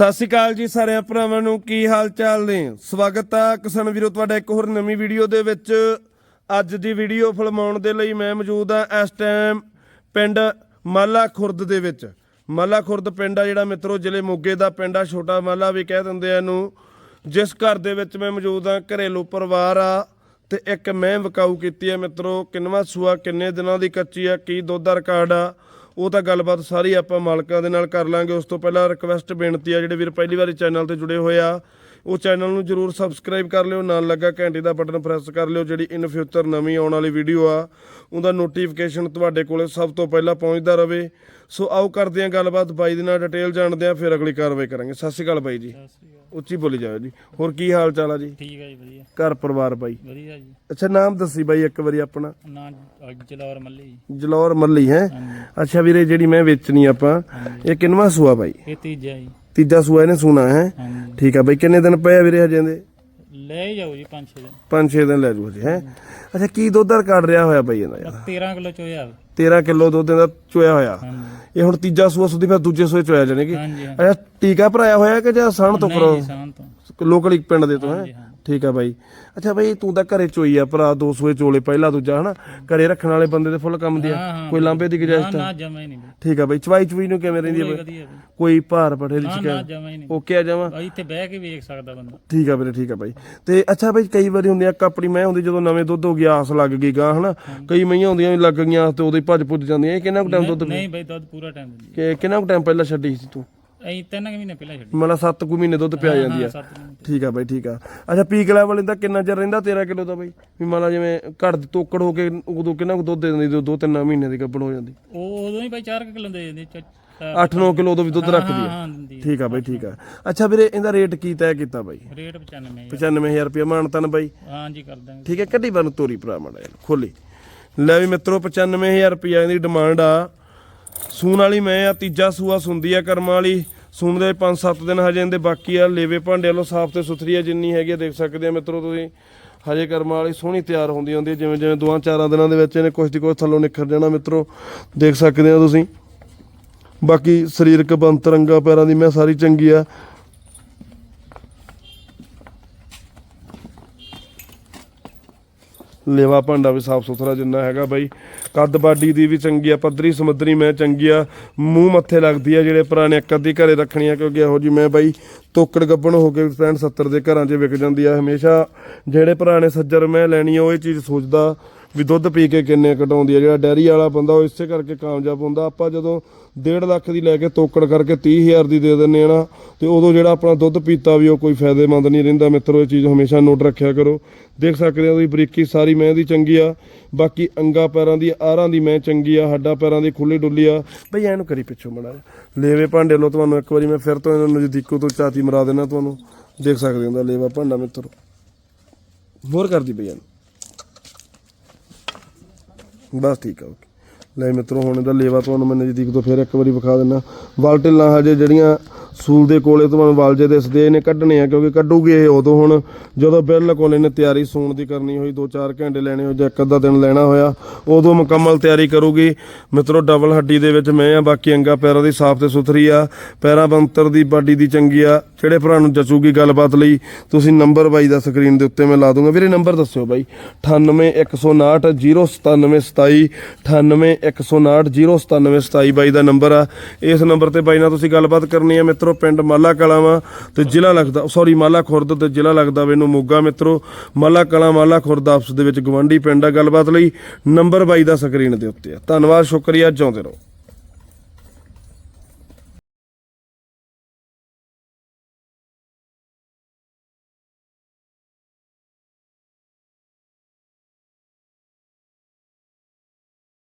ਸਤਿ ਸ਼੍ਰੀ ਅਕਾਲ ਜੀ ਸਾਰਿਆਂ ਭਰਾਵਾਂ ਨੂੰ, ਕੀ ਹਾਲ ਚਾਲ ਨੇ? ਸਵਾਗਤ ਆ ਕਿਸਾਨ ਵੀਰੋ, ਤੁਹਾਡਾ ਇੱਕ ਹੋਰ ਨਵੀਂ ਵੀਡੀਓ ਦੇ ਵਿੱਚ। ਅੱਜ ਦੀ ਵੀਡੀਓ ਫਿਲਮਾਉਣ ਦੇ ਲਈ ਮੈਂ ਮੌਜੂਦ ਆ ਇਸ ਟਾਈਮ ਪਿੰਡ ਮਾਲਾ ਖੁਰਦ ਦੇ ਵਿੱਚ। ਮਾਲਾ ਖੁਰਦ ਪਿੰਡ ਆ ਜਿਹੜਾ ਮਿੱਤਰੋ, ਜ਼ਿਲ੍ਹੇ ਮੋਗੇ ਦਾ ਪਿੰਡ ਆ, ਛੋਟਾ ਮਾਲਾ ਵੀ ਕਹਿ ਦਿੰਦੇ ਆ ਇਹਨੂੰ। ਜਿਸ ਘਰ ਦੇ ਵਿੱਚ ਮੈਂ ਮੌਜੂਦ ਆ ਘਰੇਲੂ ਪਰਿਵਾਰ ਆ ਤੇ ਇੱਕ ਮੈਂ ਵਿਕਾਊ ਕੀਤੀ ਹੈ ਮਿੱਤਰੋ, ਕਿੰਨਵਾ ਸੂਆ, ਕਿੰਨੇ ਦਿਨਾਂ ਦੀ ਕੱਚੀ ਆ, ਕੀ ਦੁੱਧ ਦਾ ਰਿਕਾਰਡ ਆ। ਉਹ ਤਾਂ ਗੱਲਬਾਤ ਸਾਰੀ ਆਪਾਂ ਮਾਲਕਾਂ ਦੇ ਨਾਲ ਕਰ ਲਾਂਗੇ। ਉਸ ਤੋਂ ਪਹਿਲਾਂ ਰਿਕਵੈਸਟ ਬੇਨਤੀ ਆ, ਜਿਹੜੇ ਵੀਰ ਪਹਿਲੀ ਵਾਰੀ ਚੈਨਲ ਤੇ ਜੁੜੇ ਹੋਏ ਆ ਉਹ ਚੈਨਲ ਨੂੰ ਜਰੂਰ ਸਬਸਕ੍ਰਾਈਬ ਕਰ ਲਿਓ ਨਾਲ ਲੱਗਾ ਘੰਟੀ ਦਾ ਬਟਨ ਪ੍ਰੈਸ ਕਰ ਲਿਓ ਜਿਹੜੀ ਇਨ ਫਿਊਚਰ ਨਵੀਂ ਆਉਣ ਵਾਲੀ ਵੀਡੀਓ ਆ ਉਹਦਾ ਨੋਟੀਫਿਕੇਸ਼ਨ ਤੁਹਾਡੇ ਕੋਲੇ ਸਭ ਤੋਂ ਪਹਿਲਾਂ ਪਹੁੰਚਦਾ ਰਵੇ। ਸੋ ਆਓ ਕਰਦੇ ਆਂ ਗੱਲਬਾਤ ਬਾਈ ਦੇ ਨਾਲ ਡਿਟੇਲ ਜਾਣਦੇ ਆਂ ਫਿਰ ਅਗਲੀ ਕਾਰਵਾਈ ਕਰਾਂਗੇ। ਸਤਿ ਸ਼੍ਰੀ ਅਕਾਲ ਬਾਈ ਜੀ। ਉੱਚੀ ਬੋਲੀ ਜਾਓ ਜੀ। ਹੋਰ ਕੀ ਹਾਲ ਚਾਲ ਆ ਜੀ? ਠੀਕ ਹੈ ਜੀ ਵਧੀਆ। ਘਰ ਪਰਿਵਾਰ ਬਾਈ? ਵਧੀਆ ਜੀ। ਅੱਛਾ ਨਾਮ ਦੱਸੀ ਬਾਈ ਇੱਕ ਵਾਰੀ ਆਪਣਾ। ਨਾ ਜਲੌਰ ਮੱਲੀ ਜੀ। ਜਲੌਰ ਮੱਲੀ ਹੈ? ਅੱਛਾ ਵੀਰੇ ਜਿਹੜੀ ਮੈਂ ਵੇਚਣੀ ਆਪਾਂ ਇਹ ਕਿੰਨਵਾ ਸੂਆ ਬਾਈ? ਇਹ ਤੀਜਾ ਜੀ। ਤੀਜਾ ਸੂਆ ਇਹਨੇ ਸੁਣਾ ਹੈ? ਠੀਕ ਆ ਬਾਈ ਕਿੰਨੇ ਦਿਨ ਪਏ ਆ ਵੀਰੇ ਹਜੇ ਦੇ ਲੈ ਹੀ ਜਾਓ ਜੀ 5-6 ਦਿਨ। 5-6 ਦਿਨ ਲੈ ਜੂ ਹਜੇ ਹੈ? ਅੱਛਾ ਕੀ ਦੁੱਧ ਦਾ ਰਿਕਾਰਡ ਰਿਹਾ ਹੋਇਆ ਬਾਈ ਇਹਦਾ ਯਾਰ? 13 ਕਿਲੋ ਚੋਇਆ 13 ਕਿਲੋ ਦੁੱਧ ਦਾ ਚੋਇਆ ਹੋਇਆ। ਇਹ ਹੁਣ ਤੀਜਾ ਸੂਆ ਸੁਦੀ ਫਿਰ ਦੂਜੇ ਸੂਏ ਚੋਇਆ ਜਾਣੇ ਕਿ। ਅੱਛਾ ਟੀਕਾ ਭਰਾਇਆ ਹੋਇਆ ਕਿ ਜਾਂ ਸਣ ਤੋਂ ਕਰੋ? ਲੋਕਲ ਇੱਕ ਪਿੰਡ ਦੇ ਤੋਂ ਹਾਂ। ਠੀਕ ਆ ਬਾਈ। ਅੱਛਾ ਬਾਈ ਤੂੰ ਤਾਂ ਘਰੇ ਚੋਈ ਆ ਭਰਾ ਦੋ ਸੂਏ ਚੋਲੇ ਪਹਿਲਾ ਦੂਜਾ ਹਨਾ? ਘਰੇ ਰੱਖਣ ਵਾਲੇ ਬੰਦੇ ਦੇ ਫੁੱਲ ਕੰਮ ਦੀ ਆ। ਹਾਂ, ਕੋਈ ਲਾਂਬੇ ਦੀ ਨਾ ਗੁਜਾਇਸ਼ ਨਾ ਤਾਂ? ਜਮਾ ਹੀ ਨਹੀਂ ਬਈ। ਠੀਕ ਆ ਬਾਈ ਚਵਾਈ ਚੁਈ ਨੂੰ ਕਿਵੇਂ ਰਹਿੰਦੀ ਆ ਪੂਰੇ ਬਾਈ? ਵਧੀਆ ਬਈ। ਕੋਈ ਭਾਰ ਪਠੇ ਦੀ ਨਾ ਨਾ ਸ਼ਿਕਾਇਤ? ਜਮਾ ਹੀ ਨਹੀਂ। ਓਕੇ ਆ ਜਾਵਾਂ ਬਈ ਇੱਥੇ ਬਹਿ ਕੇ ਵੇਖ ਸਕਦਾ ਬੰਦਾ। ਠੀਕ ਆ ਵੀਰੇ ਠੀਕ ਆ ਬਾਈ। ਤੇ ਅੱਛਾ ਬਾਈ ਕਈ ਵਾਰੀ ਹੁੰਦੀ ਆ ਆਪਣੀ ਮੈਂ ਹੁੰਦੀ ਜਦੋਂ ਨਵੇਂ ਦੁੱਧ ਹੋ ਗਿਆ ਆਸ ਲੱਗ ਗਈ ਗਾਂ ਹਨਾ? ਕਈ ਮਈਆਂ ਹੁੰਦੀਆਂ ਵੀ ਲੱਗ ਗਈਆਂ ਤੇ ਉਦੋਂ ਹੀ ਭੱਜ ਭੁੱਜ ਜਾਂਦੀਆਂ। ਇਹ ਕਿੰਨਾ ਕੁ ਟਾਈਮ ਦੁੱਧ ਨਹੀਂ ਬਈ ਦੁੱਧ ਪੂਰਾ ਟਾਈਮ ਦਿੰਦੀ ਕਿ ਕਿੰਨਾ ਕੁ ਟਾਈਮ ਪਹਿਲਾਂ ਛੱਡੀ ਸੀ ਤੂੰ? ਐਂ ਤਿੰਨ ਕੁ ਮਹੀਨੇ ਪਹਿਲਾਂ ਛੱਡੀ। ਮਤਲਬ 7 ਕੁ ਮਹੀਨੇ ਦੁੱਧ ਪਿਆ ਜਾਂਦੀ ਆ। ਸੱਤ ਠੀਕ ਆ ਬਾਈ ਠੀਕ ਆ। ਅੱਛਾ ਪੀਕ ਲੈਵਲ ਇਹਦਾ ਕਿੰਨਾ ਚਿਰ ਰਹਿੰਦਾ 13 ਕਿਲੋ ਦਾ ਬਾਈ? ਵੀ ਮੰਨ ਲਾ ਜਿਵੇਂ ਘੜ ਦੀ ਤੋਕੜ ਹੋ ਕੇ ਉਦੋਂ ਕਿੰਨਾ ਕੁ ਦੁੱਧ ਦੇ ਦਿੰਦੀ ਦੋ ਤਿੰਨ ਮਹੀਨੇ ਦੀ ਗੱਭਣ ਹੋ ਜਾਂਦੀ? ਉਹ ਉਦੋਂ ਹੀ ਬਈ 4 ਕਿਲੋ ਦੇ ਦਿੰਦੇ ਚ- ਚ- 8-9 ਕਿਲੋ ਉਦੋਂ ਵੀ ਦੁੱਧ ਰੱਖਦੀ ਆ। ਹਾਂ ਦਿੰਦੀ ਠੀਕ ਆ ਬਾਈ ਠੀਕ ਆ। ਅੱਛਾ ਵੀਰੇ ਇਹਦਾ ਰੇਟ ਕੀ ਤੈਅ ਕੀਤਾ ਬਾਈ? ਰੇਟ 95 95000 ਰੁਪਏ ਮਾਨਤਨ ਬਾਈ। ਹਾਂਜੀ ਕਰ ਦਾਂਗੇ। ਠੀਕ ਹੈ ਕੱਢੀ ਬਨ ਤੋਰੀ ਭਰਾ ਮਾੜਾ ਖੋਲੀ। ਲੈ ਵੀ ਮਿੱਤਰੋ 95000 ਰੁਪਏ ਇਹਦੀ ਡਿਮਾਂਡ ਆ। ਸੂਣ ਵਾਲੀ ਮੈਂ ਆ ਤੀਜਾ ਸੂਆ ਸੁੰਦੀ ਆ ਕਰਮਾਂ ਵਾਲੀ। ਸੂਣ ਦੇ 5-7 ਦਿਨ ਹਜੇ ਇਹਦੇ ਬਾਕੀ ਆ। ਲੇਵੇ ਭਾਂਡੇ ਵੱਲੋਂ ਸਾਫ਼ ਤੇ ਸੁਥਰੀ ਆ ਜਿੰਨੀ ਹੈਗੀ ਆ ਦੇਖ ਸਕਦੇ ਆ ਮਿੱਤਰੋ ਤੁਸੀਂ। ਹਜੇ ਕਰਮਾਂ ਵਾਲੀ ਸੋਹਣੀ ਤਿਆਰ ਹੁੰਦੀ ਹੁੰਦੀ ਆ, ਜਿਵੇਂ ਜਿਵੇਂ ਦੋਆਂ ਚਾਰਾਂ ਦਿਨਾਂ ਦੇ ਵਿੱਚ ਇਹਨੇ ਕੁਛ ਦੀ ਕੁਛ ਥੱਲੋਂ ਨਿਖਰ ਜਾਣਾ ਮਿੱਤਰੋ। ਦੇਖ ਸਕਦੇ ਆ ਤੁਸੀਂ। ਬਾਕੀ ਸਰੀਰਕ ਬੰਤਰੰਗਾ ਪੈਰਾਂ ਦੀ ਮੈਂ ਸਾਰੀ ਚੰਗੀ ਆ। ਲੇਵਾ ਭਾਂਡਾ ਵੀ ਸਾਫ਼ ਸੁਥਰਾ ਜਿੰਨਾ ਹੈਗਾ ਬਾਈ। ਕੱਦ ਬਾਡੀ ਦੀ ਵੀ ਚੰਗੀ ਆ, ਪੱਧਰੀ ਸਮੁੰਦਰੀ ਮੈਂ ਚੰਗੀ ਆ। ਮੂੰਹ ਮੱਥੇ ਲੱਗਦੀ ਆ ਜਿਹੜੇ ਪੁਰਾਣੇ ਇੱਕ ਅੱਧੀ ਘਰੇ ਰੱਖਣੀ ਆ ਕਿਉਂਕਿ ਇਹੋ ਜੀ ਮੈਂ ਬਾਈ ਤੋਕੜ ਗੱਬਣ ਹੋ ਕੇ 65 70 ਦੇ ਘਰਾਂ 'ਚ ਵਿਕ ਜਾਂਦੀ ਆ ਹਮੇਸ਼ਾ। ਜਿਹੜੇ ਪੁਰਾਣੇ ਸੱਜਰ ਮੈਂ ਲੈਣੀ ਆ, ਉਹ ਇਹ ਚੀਜ਼ ਸੋਚਦਾ। ਵੀ ਦੁੱਧ ਪੀ ਕੇ ਕਿੰਨੇ ਘਟਾਉਂਦੀ ਆ, ਜਿਹੜਾ ਡੈਰੀ ਵਾਲਾ ਬੰਦਾ ਉਹ ਇਸੇ ਕਰਕੇ ਕਾਮਯਾਬ ਹੁੰਦਾ। ਆਪਾਂ ਜਦੋਂ 1.5 ਲੱਖ ਦੀ ਲੈ ਕੇ ਤੋਕੜ ਕਰਕੇ 30000 ਦੀ ਦੇ ਦਿੰਨੇ ਆ ਨਾ, ਤੇ ਉਦੋਂ ਜਿਹੜਾ ਆਪਣਾ ਦੁੱਧ ਪੀਤਾ ਵੀ ਉਹ ਕੋਈ ਫਾਇਦੇਮੰਦ ਨਹੀਂ ਰਹਿੰਦਾ। ਮਿੱਤਰੋ, ਇਹ ਚੀਜ਼ ਹਮੇਸ਼ਾ ਨੋਟ ਰੱਖਿਆ ਕਰੋ। ਦੇਖ ਸਕਦੇ ਹੋ ਤੁਸੀਂ ਬਰੀਕੀ, ਸਾਰੀ ਮੈਂ ਦੀ ਚੰਗੀ ਆ। ਬਾਕੀ ਅੰਗਾ ਪੈਰਾਂ ਦੀ, ਆਰਾਂ ਦੀ ਮੈਂ ਚੰਗੀ ਆ, ਹੱਡਾ ਪੈਰਾਂ ਦੀ ਖੁੱਲੀ ਡੁੱਲੀ ਆ। ਬਈ ਐਨੂੰ ਕਰੀ ਪਿੱਛੋਂ ਮੜਾ ਲੇਵੇ ਭਾਂਡੇ ਲੋ ਤੁਹਾਨੂੰ ਇੱਕ ਵਾਰੀ, ਮੈਂ ਫਿਰ ਤੋਂ ਇਹਨਾਂ ਨੂੰ ਨਜ਼ਦੀਕੋ ਤੋਂ ਚਾਤੀ ਮਰਾ ਦੇਣਾ ਤੁਹਾਨੂੰ। ਦੇਖ ਸਕਦੇ ਹੋ ਦਾ ਲੇਵਾ ਭਾਂਡਾ ਮਿੱਤਰੋ। ਹੋਰ ਕਰਦੀ ਬਈ ਇਹਨੂੰ। ਬਸ ਠੀਕ ਆ ਓਕੇ ਲੈ ਮਿੱਤਰੋ, ਹੁਣ ਇਹਦਾ ਲੇਵਾ ਤੁਹਾਨੂੰ ਮੈਂ ਨਜ਼ਦੀਕ ਤੋਂ ਫਿਰ ਇੱਕ ਵਾਰੀ ਵਿਖਾ ਦਿੰਦਾ। ਵਾਲਟਿਲਾਂ ਹਜੇ ਜਿਹੜੀਆਂ ਸੂਲ ਦੇ ਕੋਲੇ ਤੁਹਾਨੂੰ ਵਾਲਜੇ ਦਿਸਦੇ ਨੇ ਕੱਢਣੇ ਆ, ਕਿਉਂਕਿ ਕੱਢੂਗੀ ਇਹ ਉਦੋਂ ਹੁਣ ਜਦੋਂ ਬਿਲਕੁਲ ਇਹਨੇ ਤਿਆਰੀ ਸੂਣ ਦੀ ਕਰਨੀ ਹੋਈ 2-4 ਘੰਟੇ ਲੈਣੇ ਹੋ ਜਾਂ ਇੱਕ ਅੱਧਾ ਦਿਨ ਲੈਣਾ ਹੋਇਆ, ਉਦੋਂ ਮੁਕੰਮਲ ਤਿਆਰੀ ਕਰੂਗੀ। ਮਿੱਤਰੋ, ਡਬਲ ਹੱਡੀ ਦੇ ਵਿੱਚ ਮੈਂ ਆ, ਬਾਕੀ ਅੰਗਾ ਪੈਰਾਂ ਦੀ ਸਾਫ਼ ਤੇ ਸੁਥਰੀ ਆ, ਪੈਰਾਂ ਬੰਤਰ ਦੀ, ਬਾਡੀ ਦੀ ਚੰਗੀ ਆ, ਜਿਹੜੇ ਭਰਾ ਨੂੰ ਜਚੂਗੀ ਗੱਲਬਾਤ ਲਈ, ਤੁਸੀਂ ਨੰਬਰ ਬਾਈ ਦਾ ਸਕਰੀਨ ਦੇ ਉੱਤੇ ਮੈਂ ਲਾ ਦੂੰਗਾ। ਵੀਰੇ, ਨੰਬਰ ਦੱਸਿਓ ਬਾਈ 9815909727 9815909727 ਬਾਈ ਦਾ ਨੰਬਰ ਆ। ਇਸ ਨੰਬਰ ਤੇ ਬਾਈ ਨਾਲ ਤੁਸੀਂ ਗੱਲਬਾਤ ਕਰਨੀ ਆ ਮਿੱਤਰੋ, ਪਿੰਡ ਮਾਲਾ ਕਲਾਵਾ ਤੇ ਜ਼ਿਲ੍ਹਾ ਲੱਗਦਾ ਸੌਰੀ ਮਾਲਾ ਖੁਰਦ ਤੇ ਜ਼ਿਲ੍ਹਾ ਲੱਗਦਾ ਵੇ ਇਹਨੂੰ ਮੋਗਾ ਮਿੱਤਰੋ। ਮਾਲਾ ਕਲਾ ਮਾਲਾ ਖੁਰਦ ਆਪਸ ਦੇ ਵਿੱਚ ਗਵੰਡੀ ਪਿੰਡ ਆ। ਗੱਲਬਾਤ ਲਈ ਨੰਬਰ ਬਾਈ ਦਾ ਸਕਰੀਨ ਦੇ ਉੱਤੇ ਆ। ਧੰਨਵਾਦ, ਸ਼ੁਕਰੀਆ, ਜਿਉਂਦੇ ਰਹੋ।